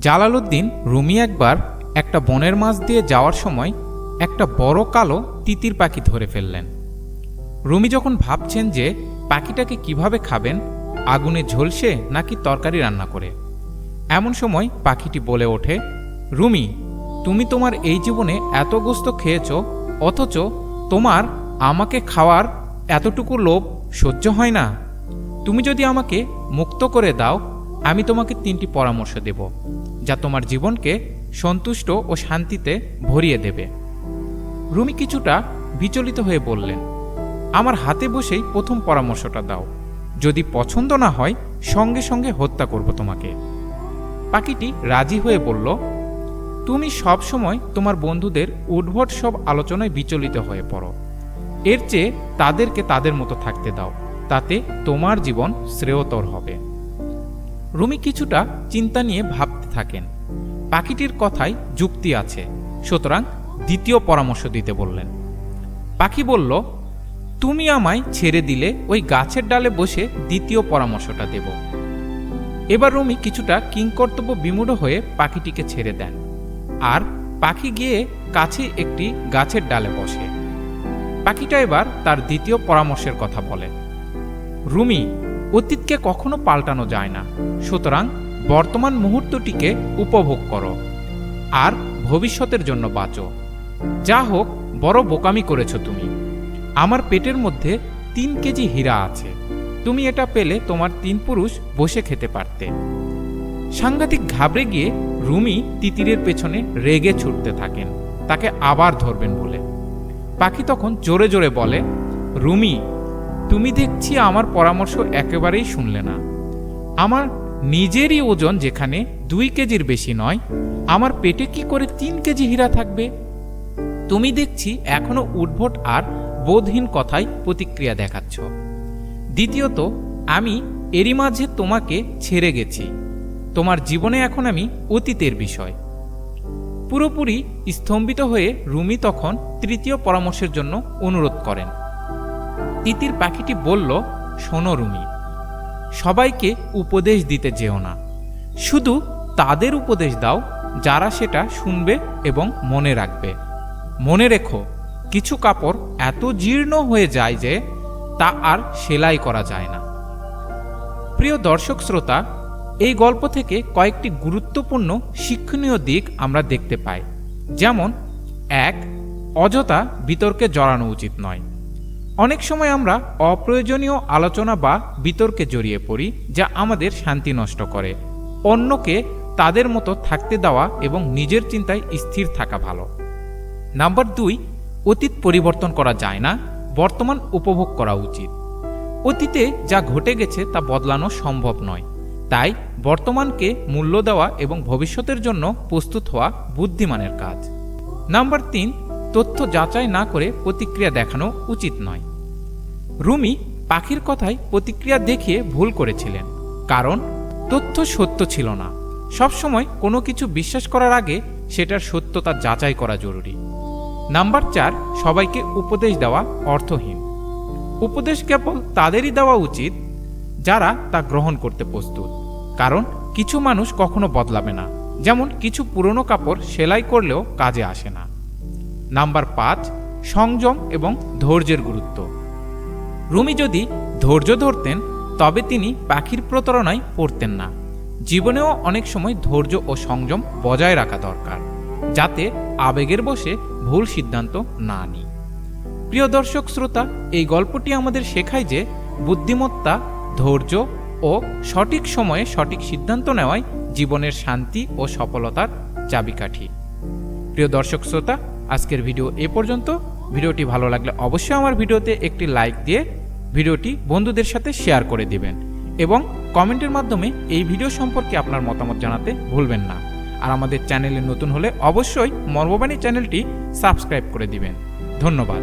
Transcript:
Jalaluddin Rumi একবার একটা বনের মাছ দিয়ে যাওয়ার সময় একটা বড় কালো তিতির পাখি ধরে ফেললেন। রুমি যখন ভাবছেন যে পাখিটাকে কীভাবে খাবেন, আগুনে ঝলসে নাকি তরকারি রান্না করে। এমন সময় পাখিটি বলে ওঠে, রুমি, তুমি তোমার এই জীবনে এত গোস্ত খেয়েছ, অথচ তোমার আমাকে খাওয়ার এতটুকু লোভ সহ্য হয় না। তুমি যদি আমাকে মুক্ত করে দাও আমি তোমাকে তিনটি পরামর্শ দেব, যা তোমার জীবনকে সন্তুষ্ট ও শান্তিতে ভরিয়ে দেবে। রুমি কিছুটা বিচলিত হয়ে বললেন, আমার হাতে বসেই প্রথম পরামর্শটা দাও। যদি পছন্দ না হয়, সঙ্গে সঙ্গে হত্যা করব তোমাকে। পাখিটি রাজি হয়ে বলল, তুমি সব সময় তোমার বন্ধুদের উদ্ভট সব আলোচনায় বিচলিত হয়ে পড়ো। এর চেয়ে তাদেরকে তাদের মতো থাকতে দাও, তাতে তোমার জীবন শ্রেয়তর হবে। রুমি কিছুটা চিন্তা নিয়ে ভাবতে থাকেন। পাখিটির কথায় যুক্তি আছে। সুতরাং দ্বিতীয় পরামর্শ দিতে বললেন। পাখি বলল, তুমি আমায় ছেড়ে দিলে ওই গাছের ডালে বসে দ্বিতীয় পরামর্শটা দেব। এবার রুমি কিছুটা কিংকর্তব্য বিমূঢ় হয়ে পাখিটিকে ছেড়ে দেন। আর পাখি গিয়ে কাছে একটি গাছের ডালে বসে। পাখিটা এবার তার দ্বিতীয় পরামর্শের কথা বলে। রুমি অতীতকে কখনো পাল্টানো যায় না। সুতরাং বর্তমান মুহূর্তটিকে উপভোগ করো আর ভবিষ্যতের জন্য বাঁচো। যা হোক, বড় বোকামি করেছ তুমি। আমার পেটের মধ্যে তিন কেজি হীরা আছে। তুমি এটা পেলে তোমার তিন পুরুষ বসে খেতে পারতে। সাংঘাতিক ঘাবড়ে গিয়ে রুমি তিতিরের পেছনে রেগে ছুটতে থাকেন। তাকে আবার ধরবেন বলে। পাখি তখন জোরে জোরে বলে, রুমি তুমি দেখছি আমার পরামর্শ একেবারেই শুনলে না। আমার নিজেরই ওজন যেখানে দুই কেজির বেশি নয়, আমার পেটে কি করে তিন কেজি হীরা থাকবে? তুমি দেখছি এখনও উদ্ভট আর বোধহীন কথায় প্রতিক্রিয়া দেখাচ্ছ। দ্বিতীয়ত, আমি এরই মাঝে তোমাকে ছেড়ে গেছি। তোমার জীবনে এখন আমি অতীতের বিষয়। পুরোপুরি স্তম্ভিত হয়ে রুমি তখন তৃতীয় পরামর্শের জন্য অনুরোধ করেন। তিতির পাখিটি বলল, শোনো রুমি, সবাইকে উপদেশ দিতে যেও না। শুধু তাদের উপদেশ দাও যারা সেটা শুনবে এবং মনে রাখবে। মনে রেখো, কিছু কাপড় এত জীর্ণ হয়ে যায় যে তা আর সেলাই করা যায় না। প্রিয় দর্শক শ্রোতা, এই গল্প থেকে কয়েকটি গুরুত্বপূর্ণ শিক্ষণীয় দিক আমরা দেখতে পাই। যেমন, এক, অযথা বিতর্কে জড়ানো উচিত নয়। অনেক সময় আমরা অপ্রয়োজনীয় আলোচনা বা বিতর্কে জড়িয়ে পড়ি, যা আমাদের শান্তি নষ্ট করে। অন্যকে তাদের মতো থাকতে দেওয়া এবং নিজের চিন্তায় স্থির থাকা ভালো। নাম্বার দুই, অতীত পরিবর্তন করা যায় না, বর্তমান উপভোগ করা উচিত। অতীতে যা ঘটে গেছে তা বদলানো সম্ভব নয়। তাই বর্তমানকে মূল্য দেওয়া এবং ভবিষ্যতের জন্য প্রস্তুত হওয়া বুদ্ধিমানের কাজ। নাম্বার তিন তথ্য যাচাই না করে প্রতিক্রিয়া দেখানো উচিত নয়। রুমি পাখির কথায় প্রতিক্রিয়া দেখিয়ে ভুল করেছিলেন, কারণ তথ্য সত্য ছিল না। সবসময় কোনো কিছু বিশ্বাস করার আগে সেটার সত্যতা যাচাই করা জরুরি। নাম্বার চার, সবাইকে উপদেশ দেওয়া অর্থহীন। উপদেশ কেবল তাদেরই দেওয়া উচিত যারা তা গ্রহণ করতে প্রস্তুত, কারণ কিছু মানুষ কখনো বদলাবে না। যেমন কিছু পুরনো কাপড় সেলাই করলেও কাজে আসে না। নাম্বার পাঁচ, সংযম এবং ধৈর্যের গুরুত্ব। রুমি যদি ধৈর্য ধরতেন, তবে তিনি পাখির প্রতারণায় পড়তেন না। জীবনেও অনেক সময় ধৈর্য ও সংযম বজায় রাখা দরকার, যাতে আবেগের বসে ভুল সিদ্ধান্ত না নিই। প্রিয় দর্শক শ্রোতা, এই গল্পটি আমাদের শেখায় যে বুদ্ধিমত্তা, ধৈর্য ও সঠিক সময়ে সঠিক সিদ্ধান্ত নেওয়াই জীবনের শান্তি ও সফলতার চাবিকাঠি। প্রিয় দর্শক শ্রোতা আজকের ভিডিও এ পর্যন্ত। ভিডিওটি ভালো লাগলে অবশ্যই আমার ভিডিওতে একটি লাইক দিয়ে ভিডিওটি বন্ধুদের সাথে শেয়ার করে দিবেন এবং কমেন্টের মাধ্যমে এই ভিডিও সম্পর্কে আপনার মতামত জানাতে ভুলবেন না। আর আমাদের চ্যানেলে নতুন হলে অবশ্যই মর্মবাণী চ্যানেলটি সাবস্ক্রাইব করে দিবেন। ধন্যবাদ।